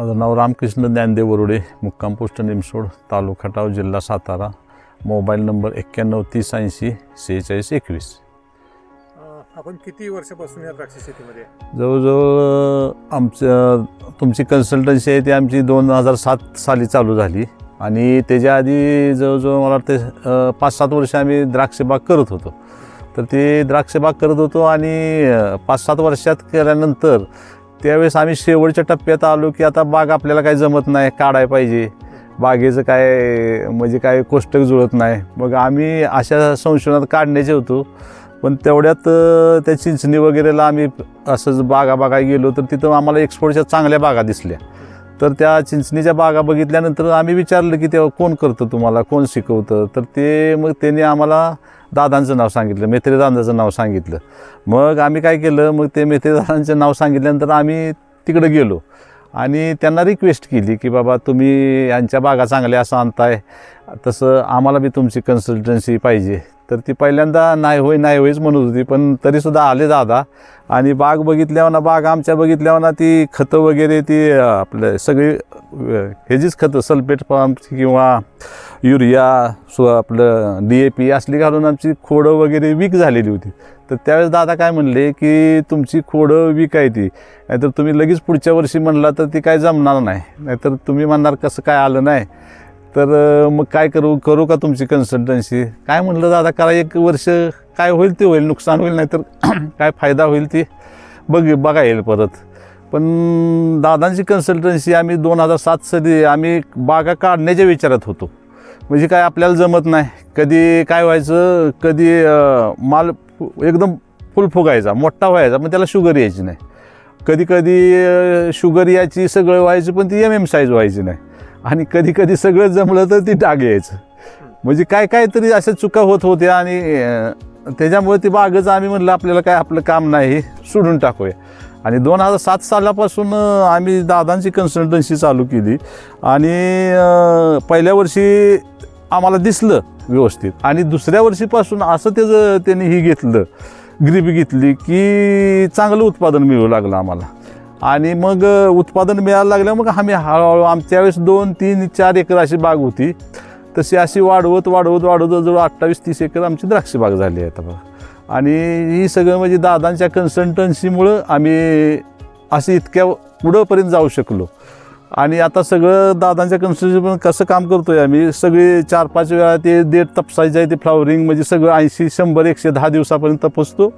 माझं नाव रामकृष्ण ज्ञानदेव वरुडे मुक्काम पोस्ट निमसोड तालुका टाव जिल्हा सातारा. मोबाईल नंबर एक्क्याण्णव तीस ऐंशी सेहेचाळीस एकवीस. आपण किती वर्षापासून या द्राक्ष शेतीमध्ये? जवळजवळ आमच्या तुमची कन्सल्टन्सी आहे ती आमची दोन हजार सात साली चालू झाली. आणि त्याच्या आधी जवळजवळ मला वाटते पाच सात वर्ष आम्ही द्राक्षबाग करत होतो. तर ते द्राक्षबाग करत होतो आणि पाच सात वर्षात केल्यानंतर त्यावेळेस आम्ही शेवटच्या टप्प्यात आलो की आता बाग आपल्याला काही जमत नाही काढाय पाहिजे. बागेचं काय म्हणजे काय कोष्टक जुळत नाही. मग आम्ही अशा संशोधनात काढण्याचे होतो. पण तेवढ्यात त्या चिंचणी वगैरेला आम्ही असंच बागा बागा गेलो तर तिथं आम्हाला एक्सपोर्टच्या चांगल्या बागा दिसल्या. तर त्या चिंचणीच्या बागा बघितल्यानंतर आम्ही विचारलं की तेव्हा कोण करतं तुम्हाला? कोण शिकवतं? तर ते मग त्यांनी आम्हाला दादांचं नाव सांगितलं मेत्रे दादांचं नाव सांगितलं. मग आम्ही काय केलं? मग ते मेत्रे दादांचं नाव सांगितल्यानंतर आम्ही तिकडं गेलो. आणि त्यांना रिक्वेस्ट केली की बाबा तुम्ही यांच्या बागा चांगल्या असं आणताय. तसं आम्हाला बी तुमची कन्सल्टन्सी पाहिजे. तर ती पहिल्यांदा नाही होय नाही होईच म्हणत होती पण तरीसुद्धा आले दादा. आणि बाग बघितल्यावर ना बाग आमच्या बघितल्यावर ना ती खतं वगैरे ती आपलं सगळी अं, ह्याचीच खतं सल्फेट पंप किंवा युरिया सो आपलं डी ए पी असली घालून आमची खोडं वगैरे वीक झालेली होती. तर त्यावेळेस दादा काय म्हणले की तुमची खोडं वीक आहे ती. नाहीतर तुम्ही लगेच पुढच्या वर्षी म्हणला तर ती काय जमणार नाही. नाहीतर तुम्ही म्हणणार कसं काय आलं नाही. तर मग काय करू करू का तुमची कन्सल्टन्सी काय म्हणलं दादा करा एक वर्ष काय होईल ते होईल नुकसान होईल नाही तर काय फायदा होईल ती? बघ बघा येईल परत. पण दादांची कन्सल्टन्सी आम्ही दोन हजार सात साली आम्ही बागा काढण्याच्या विचारात होतो. म्हणजे काय आपल्याला जमत नाही. कधी काय व्हायचं कधी माल एकदम फुल फुगायचा मोठा व्हायचा पण त्याला शुगर यायची नाही. कधी कधी शुगर यायची सगळं व्हायचं पण ती एम एम साईज व्हायची नाही. आणि कधी कधी सगळं जमलं तर ती डाग यायचं. म्हणजे काय काय तरी अशा चुका होत होत्या आणि त्याच्यामुळे ती बागच आम्ही म्हणलं आपल्याला काय आपलं काम नाही सोडून टाकूया. आणि दोन हजार सात सालापासून आम्ही दादांची कन्सल्टन्सी चालू केली. आणि पहिल्या वर्षी आम्हाला दिसलं व्यवस्थित. आणि दुसऱ्या वर्षीपासून असं त्याचं त्यांनी ही घेतलं ग्रीप घेतली की चांगलं उत्पादन मिळू लागलं आम्हाला. आणि मग उत्पादन मिळायला लागलं मग आम्ही हळूहळू आमच्या वेळेस दोन तीन चार एकर अशी बाग होती. तशी अशी वाढवत वाढवत वाढवत जवळ अठ्ठावीस तीस एकर आमची द्राक्ष बाग झाली आहे आता बघा. आणि ही सगळं म्हणजे दादांच्या कन्सल्टन्सीमुळं आम्ही अशी इतक्या पुढंपर्यंत जाऊ शकलो. आणि आता सगळं दादांच्या कन्स्ट्रक्शन कसं काम करतोय आम्ही? सगळे चार पाच वेळा ते देठ तपसायचे आहे ते फ्लावरिंग म्हणजे सगळं ऐंशी शंभर एकशे दहा दिवसापर्यंत तपसतो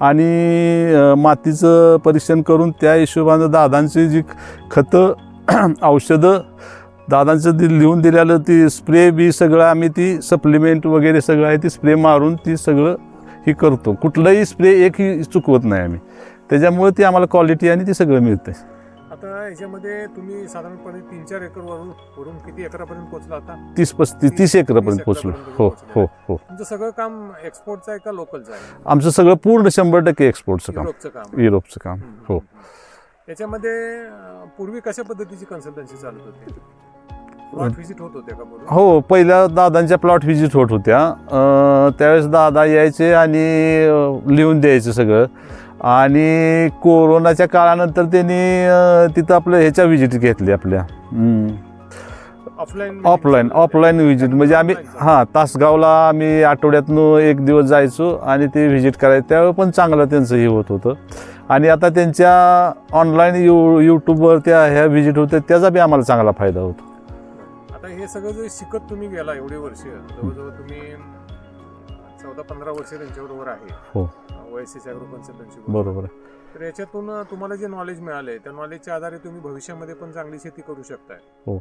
आणि मातीचं परीक्षण करून त्या हिशोबानं दादांची जी खतं औषधं दादांचं दि लिहून दिलेलं ती स्प्रे बी सगळं आम्ही ती सप्लिमेंट वगैरे सगळं आहे ती स्प्रे मारून ती सगळं ही करतो. कुठलंही स्प्रे एकही चुकवत नाही आम्ही. त्याच्यामुळे ती आम्हाला क्वालिटी आणि ती सगळं मिळतं आता ह्याच्यामध्ये तुम्ही साधारणपणे तीन चार एकर वरून वरून किती एकरापर्यंत पोहोचला आता? तीस पस्तीस तीस एकरपर्यंत पोचलो हो हो हो. तुमचं सगळं काम एक्सपोर्टचं आहे का लोकलचं आहे? आमचं सगळं पूर्ण शंभर टक्के एक्सपोर्टचं काम. युरोपचं काम. युरोपचं काम हम्म, हो. त्याच्यामध्ये अं, पूर्वी कशा पद्धतीची कन्सल्टन्सी चालत होती? प्लॉट व्हिजिट होत होते का पूर्वी हो पहिल्या दादांच्या प्लॉट व्हिजिट होत होत्या. अं, त्यावेळेस दादा यायचे आणि अं, लिहून द्यायचं सगळं. आणि कोरोनाच्या काळानंतर त्यांनी अं, तिथं आपलं ह्याच्या व्हिजिट घेतली आपल्या. हम्म. ऑफलाईन ऑफलाईन ऑफलाईन व्हिजिट म्हणजे आम्ही हां तासगावला आम्ही आठवड्यातनं एक दिवस जायचो आणि ते व्हिजिट करायचं. त्यावेळी पण चांगलं त्यांचं हे होत होतं. आणि आता त्यांच्या ऑनलाईन यू यूट्यूबवर त्या ह्या व्हिजिट होत्या त्याचा बी आम्हाला चांगला फायदा होतो. आता हे सगळं जे शिकत तुम्ही गेला एवढी वर्ष जवळजवळ तुम्ही चौदा पंधरा वर्ष त्यांच्याबरोबर आहे. हो. ओएससीच्या अॅग्रो कन्सल्टन्सी बरोबर. तर याच्यातून तुम्हाला जे नॉलेज मिळालंय त्या नॉलेजच्या आधारे तुम्ही भविष्यामध्ये पण चांगली शेती करू शकताय. हो.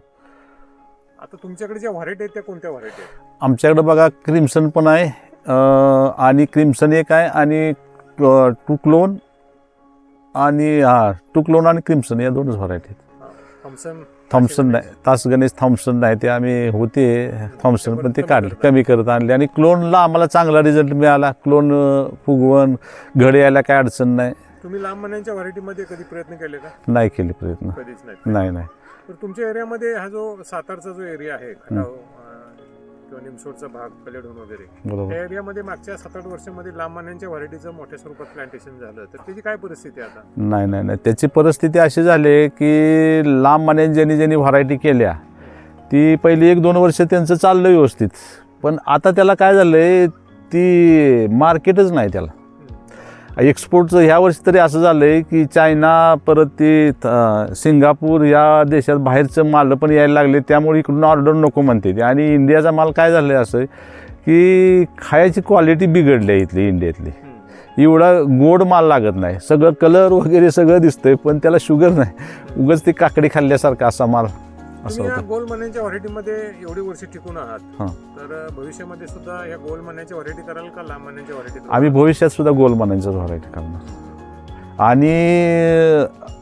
आता तुमच्याकडे ज्या व्हरायटी आहेत त्या कोणत्या व्हरायटी आहेत? आमच्याकडे बघा क्रिम्सन पण आहे आणि क्रिम्सन एक आहे आणि टुकलोन आणि हा टुकलोन आणि क्रिम्सन या दोनच व्हरायटी आहेत. थॉम्सन थॉम्सन नाही. तास गणेश थॉम्सन नाही ते आम्ही होते. थॉम्सन पण ते काढले कमी करत आणले. आणि क्लोनला आम्हाला चांगला रिझल्ट मिळाला. क्लोन फुगवण घडे यायला काय अडचण नाही. तुम्ही लांब मण्यांच्या व्हरायटीमध्ये कधी प्रयत्न केले का? नाही केले प्रयत्न. कधीच नाही. नाही नाही. तर तुमच्या एरियामध्ये हा जो सातारचा जो एरिया आहे खटाव किंवा निमसोडचा भाग कलेडोन वगैरे. त्या एरियामध्ये मागच्या सात आठ वर्षामध्ये लांब मान्यांच्या व्हरायटीचं मोठ्या स्वरूपात प्लांटेशन झालं. तर त्याची काय परिस्थिती आता? नाही नाही नाही. त्याची परिस्थिती अशी झाली की लांब माने ज्यांनी ज्यांनी व्हरायटी केल्या ती पहिली एक दोन वर्ष त्यांचं चाललं व्यवस्थित. पण आता त्याला काय झालं आहे ती मार्केटच नाही त्याला. एक्सपोर्टचं ह्या वर्षी तरी असं झालं आहे की चायना परत ते सिंगापूर या देशात बाहेरचं माल पण यायला लागले. त्यामुळे इकडून ऑर्डर नको म्हणते ते. आणि इंडियाचा माल काय झालं आहे असं की खायची क्वालिटी बिघडली आहे इथली इंडियातली एवढा गोड माल लागत नाही. सगळं कलर वगैरे सगळं दिसतंय पण त्याला शुगर नाही. उगाच ती काकडी खाल्ल्यासारखा असा माल. असं तुम्ही या होतं. गोल मन्यांच्या व्हरायटीमध्ये एवढी वर्ष टिकून आहात. हां. तर भविष्यामध्ये सुद्धा या गोल मन्यांच्या व्हरायटी कराल का लांब मन्यांच्या व्हरायटी आम्ही भविष्यात सुद्धा गोलमानांचं व्हरायटी करणार. आणि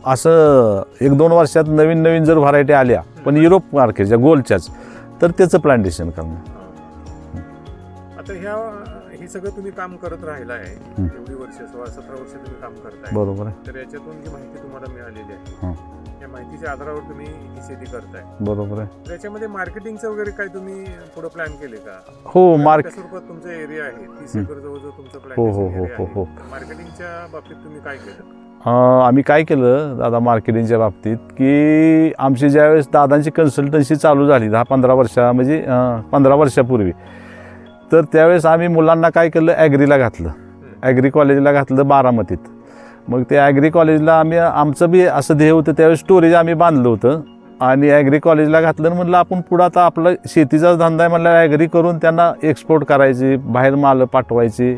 असं एक दोन वर्षात नवीन नवीन जर व्हरायटी आल्या पण युरोप मार्केटच्या गोलच्याच तर त्याचं प्लांटेशन करणार. आता ह्या हे सगळं तुम्ही काम करत राहिला आहे हं. एवढी वर्ष सोळा सतरा वर्ष तुम्ही काम करताय बरोबर आहे तर याच्यातून जी माहिती तुम्हाला मिळालेली हं. आहे या माहितीच्या आधारावर तुम्ही ही शेती करताय बरोबर आहे तर याच्यामध्ये मार्केटिंगचं वगैरे काय तुम्ही पुढे प्लॅन केले का हो मार्क त्या स्वरूपात तुमचा एरिया आहे तीस. एकर जवळजवळ तुमचं हो, हो, हो, हो, हो. मार्केटिंगच्या बाबतीत तुम्ही काय केलं अं, आम्ही काय केलं दादा मार्केटिंगच्या बाबतीत की आमची ज्यावेळेस दादांची कन्सल्टन्सी चालू झाली दहा पंधरा वर्षा म्हणजे पंधरा वर्षापूर्वी तर त्यावेळेस आम्ही मुलांना काय केलं? ॲग्रीला घातलं. ॲग्री कॉलेजला घातलं बारामतीत. मग ते ॲग्री कॉलेजला आम्ही आमचं बी असं ध्येय होतं त्यावेळेस स्टोरेज आम्ही बांधलं होतं. आणि ॲग्री कॉलेजला घातलं आणि म्हणलं आपण पुढं आता आपलं शेतीचाच धंदा आहे. म्हणलं ॲग्री करून त्यांना एक्सपोर्ट करायची बाहेर माल पाठवायची.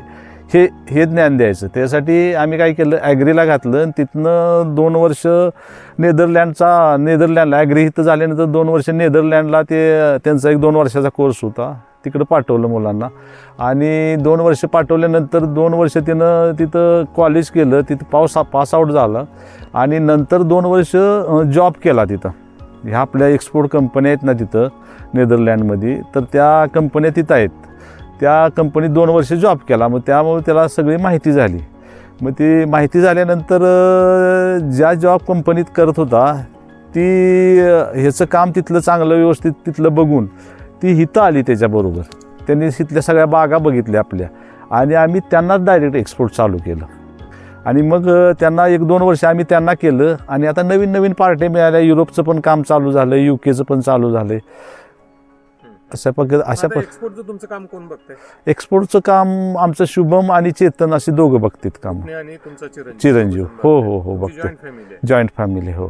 हे हे ज्ञान द्यायचं. त्यासाठी आम्ही काय केलं? ॲग्रीला घातलं आणि तिथनं दोन वर्ष नेदरलँडचा नेदरलँडला ॲग्री इथं झाल्यानंतर दोन वर्ष नेदरलँडला ते त्यांचा एक दोन वर्षाचा कोर्स होता. तिकडं पाठवलं मुलांना. आणि दोन वर्ष पाठवल्यानंतर दोन वर्ष तिनं तिथं कॉलेज केलं तिथं पाऊस पास आऊट झालं. आणि नंतर दोन वर्ष जॉब केला तिथं. ह्या आपल्या एक्सपोर्ट कंपन्या आहेत ना तिथं नेदरलँडमध्ये तर त्या कंपन्या तिथं आहेत. त्या कंपनीत दोन वर्ष जॉब केला. मग त्यामुळे त्याला सगळी माहिती झाली. मग ती माहिती झाल्यानंतर ज्या जॉब कंपनीत करत होता ती ह्याचं काम तिथलं चांगलं व्यवस्थित तिथलं बघून ती हिथं आली त्याच्याबरोबर. त्यांनी तिथल्या सगळ्या बागा बघितल्या आपल्या. आणि आम्ही त्यांनाच डायरेक्ट एक्सपोर्ट चालू केलं. आणि मग त्यांना एक दोन वर्ष आम्ही त्यांना केलं. आणि आता नवीन नवीन पार्ट्या मिळाल्या. युरोपचं पण काम चालू झालं यू केचं पण चालू झालं अशा पद्धत अशा एक्सपोर्टचं तुमचं काम कोण बघतंय? एक्सपोर्टचं काम आमचं शुभम आणि चेतन असे दोघं बघतात काम. चिरंजीव. हो हो हो बघतो. जॉईंट फॅमिली हो.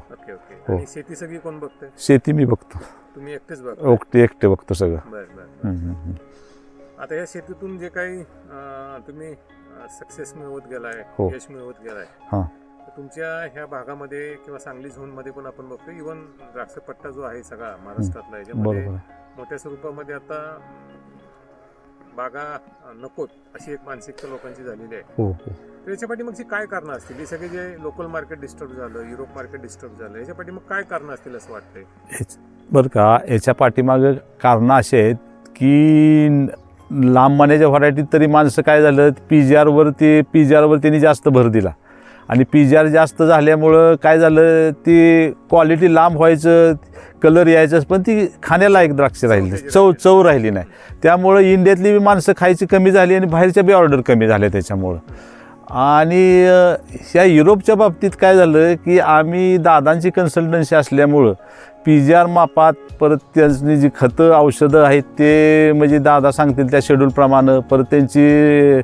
हो. शेती सगळी कोण बघतंय? शेती मी बघतो. तुम्ही एकटेच बघता एकटे एकटे बघतो सगळं बर बर बर. हम्म, हम्म, हम्म. आता या शेतीतून जे काही अं, तुम्ही सक्सेस मिळवत गेलाय हो. यश मिळवत गेलाय हा. तर तुमच्या ह्या भागामध्ये किंवा सांगली झोनमध्ये पण आपण बघतो इव्हन द्राक्ष पट्टा जो आहे सगळा महाराष्ट्रातला याच्यामध्ये बरोबर आहे. मोठ्या स्वरूपामध्ये आता अं, बागा अं, नकोत अशी एक मानसिकता लोकांची झालेली आहे हो हो तर याच्या पाठीमागची काय कारणं असतील हे सगळे जे लोकल मार्केट डिस्टर्ब झालं युरोप मार्केट डिस्टर्ब झालं याच्या पाठीमाग काय कारणं असतील असं वाटतंय हेच- बरं का याच्या पाठीमागं कारणं अशी आहेत की लांब मान्याच्या व्हरायटीत तरी माणसं काय झालं पी जी आरवर ते पी जी आरवर त्यांनी जास्त भर दिला. आणि पी जी आर जास्त झाल्यामुळं काय झालं ती क्वालिटी लांब व्हायचं कलर यायचं पण ती खाण्यालायक द्राक्ष राहिली. नाही. चव चव राहिली नाही. त्यामुळं इंडियातली बी माणसं खायची कमी झाली आणि बाहेरच्या बी ऑर्डर कमी झाल्या त्याच्यामुळं. आणि या ह्या युरोपच्या बाबतीत काय झालं की आम्ही दादांची कन्सल्टन्सी असल्यामुळं पी जी आर मापात परत त्यांची जी खतं औषधं आहेत ते म्हणजे दादा सांगतील त्या शेड्यूलप्रमाणे परत त्यांची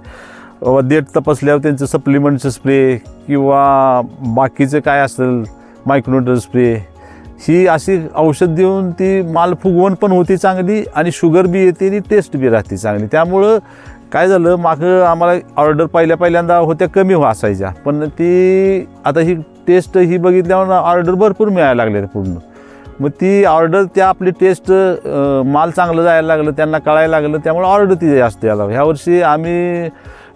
डेट तपासल्यावर त्यांचं सप्लिमेंटचं स्प्रे किंवा बाकीचं काय असेल मायक्रोटर स्प्रे ही अशी औषध देऊन ती माल फुगवण पण होती चांगली आणि शुगर बी येते आणि टेस्ट बी राहते चांगली. त्यामुळं काय झालं मागं आम्हाला ऑर्डर पहिल्या पहिल्यांदा होत्या कमी हो असायच्या. पण ती आता ही टेस्ट ही बघितल्यावर ऑर्डर भरपूर मिळायला लागले पूर्ण. मग ती ऑर्डर त्या आपली टेस्ट माल चांगलं जायला लागलं त्यांना कळायला लागलं त्यामुळे ऑर्डर ती जास्त यायला ह्या वर्षी आम्ही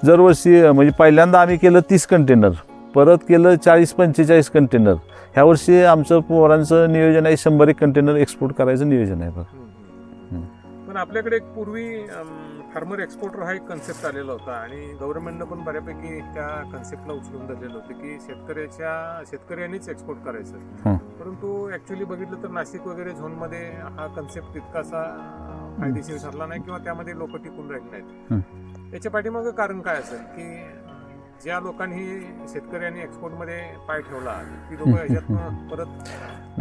दरवर्षी म्हणजे पहिल्यांदा आम्ही केलं तीस कंटेनर परत केलं चाळीस पंचेचाळीस कंटेनर ह्या वर्षी आमचं पोरांचं नियोजन आहे शंभर एक कंटेनर एक्सपोर्ट करायचं नियोजन आहे बघा. पण आपल्याकडे एक पूर्वी फार्मर एक्सपोर्टर हा एक कन्सेप्ट आलेला होता आणि गव्हर्नमेंटनं पण बऱ्यापैकी त्या कन्सेप्टला उचलून धरलेलं होतं की शेतकऱ्याच्या शेतकऱ्यांनीच एक्सपोर्ट करायचं. परंतु ऍक्च्युली बघितलं तर नाशिक वगैरे झोनमध्ये हा कन्सेप्ट तितकासा फायदेशीर ठरला नाही किंवा त्यामध्ये लोक टिकून राहिले. नाहीत याच्या पाठीमागं कारण काय असेल की ज्या लोकांनी शेतकऱ्यांनी एक्सपोर्टमध्ये पाय ठेवला ती लोक. याच्यातनं परत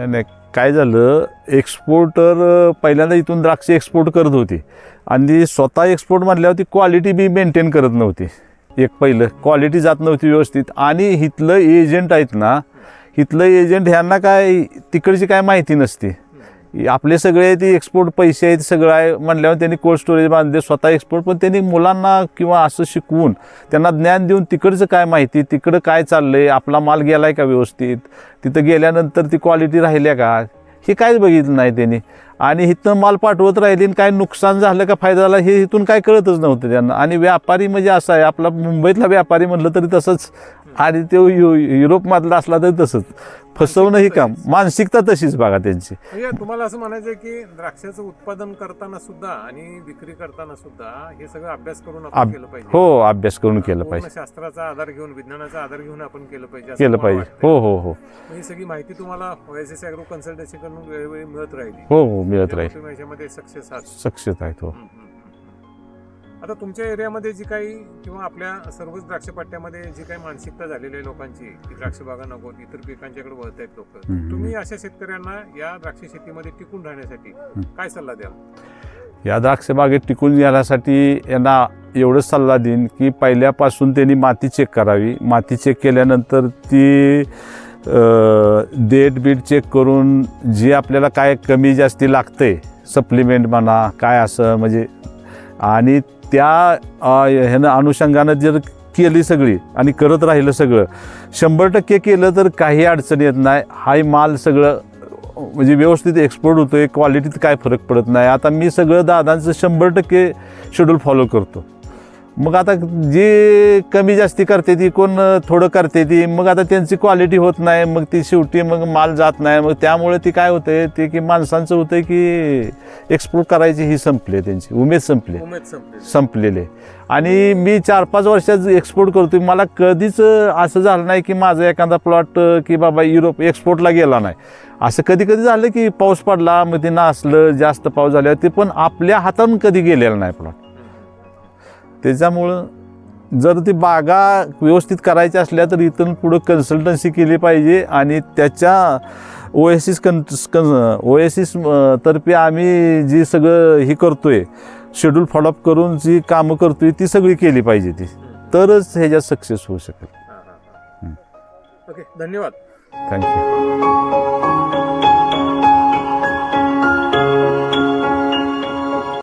काय झालं एक्सपोर्टर पहिल्यांदा इथून द्राक्षे एक्सपोर्ट करत होती. आणि स्वतः एक्सपोर्ट म्हटल्यावर ती क्वालिटी बी मेंटेन करत नव्हती. एक पहिलं क्वालिटी जात नव्हती व्यवस्थित. आणि इथलं एजंट आहेत ना इथलं एजंट ह्यांना काय तिकडची काय माहिती नसते. आपले सगळे ती एक्सपोर्ट पैसे आहेत सगळं आहे म्हणल्यावर त्यांनी कोल्ड स्टोरेज बांधले स्वतः एक्सपोर्ट पण त्यांनी मुलांना किंवा असं शिकवून त्यांना ज्ञान देऊन तिकडचं काय माहिती तिकडं काय चाललं आहे आपला माल गेला आहे का व्यवस्थित तिथं गेल्यानंतर ती क्वालिटी राहिल्या का? हे काहीच बघितलं नाही त्यांनी. आणि इथनं माल पाठवत राहिली आणि काय नुकसान झालं का फायदा झाला हे इथून काय कळतच नव्हतं त्यांना. आणि व्यापारी म्हणजे असा आहे आपला मुंबईतला व्यापारी म्हटलं तरी तसंच आणि तो यु युरोपमधला असला तरी तसंच. फसवणं ही काम. मानसिकता तशीच. बघा त्यांची. तुम्हाला असं म्हणायचं की द्राक्षाचं उत्पादन करताना सुद्धा आणि विक्री करताना सुद्धा हे सगळं अभ्यास करून आपण केलं पाहिजे. हो अभ्यास करून केलं पाहिजे. शास्त्राचा आधार घेऊन विज्ञानाचा आधार घेऊन आपण केलं पाहिजे केलं पाहिजे. हो हो हो. ही सगळी माहिती तुम्हाला ओएसएस अॅग्रो कन्सल्टन्सी कडून वेळोवेळी मिळत राहिली. हो हो मिळत राहील. याच्यामध्ये सक्सेस सक्सेस आहेत हो. आता तुमच्या एरियामध्ये जी काही किंवा आपल्या सर्वच द्राक्ष पट्ट्यामध्ये जी काही मानसिकता झालेली आहे लोकांची की द्राक्ष बागा नको इतर पिकांच्याकडे वळत आहेत लोक. तुम्ही अशा शेतकऱ्यांना या द्राक्ष शेतीमध्ये टिकून राहण्यासाठी काय सल्ला द्याल? या द्राक्ष बागेत टिकून येण्यासाठी यांना एवढंच सल्ला देईन की पहिल्यापासून त्यांनी माती चेक करावी. माती चेक केल्यानंतर ती देठ बीट चेक करून जी आपल्याला काय कमी जास्ती लागते सप्लिमेंट म्हणा काय असं म्हणजे आणि त्या ह्यानं अनुषंगानं जर केली सगळी आणि करत राहिलं सगळं शंभर टक्के केलं तर काही अडचण येत नाही. हाय माल सगळं म्हणजे व्यवस्थित एक्सपोर्ट होतोय क्वालिटीत काय फरक पडत नाही. आता मी सगळं दादांचं शंभर टक्के शेड्यूल फॉलो करतो. मग आता जी कमी जास्ती करते ती कोण थोडं करते ती. मग आता त्यांची क्वालिटी होत नाही मग ती शेवटी मग माल जात नाही. मग त्यामुळे ती काय होतंय ते की माणसांचं होतंय की एक्सपोर्ट करायची ही संपली आहे त्यांची. उमेद संपली संपलेले आणि मी चार पाच वर्षात एक्सपोर्ट करतोय. मला कधीच असं झालं नाही की माझा एखादा प्लॉट की बाबा युरोप एक्सपोर्टला गेला नाही. असं कधी कधी झालं की पाऊस पडला मग ते नासलं जास्त पाऊस झाल्यावर ते पण आपल्या हातातून कधी गेलेलं नाही प्लॉट त्याच्यामुळं जर ती बागा व्यवस्थित करायच्या असल्या तर इथून पुढं कन्सल्टन्सी केली पाहिजे आणि त्याच्या ओ एस एस कन ओ एस एस तर्फे आम्ही जी सगळं हे करतोय शेड्यूल फॉलोअप करून जी कामं करतोय ती सगळी केली पाहिजे ती. तरच ह्याच्यात सक्सेस होऊ शकेल. ओके धन्यवाद. थँक्यू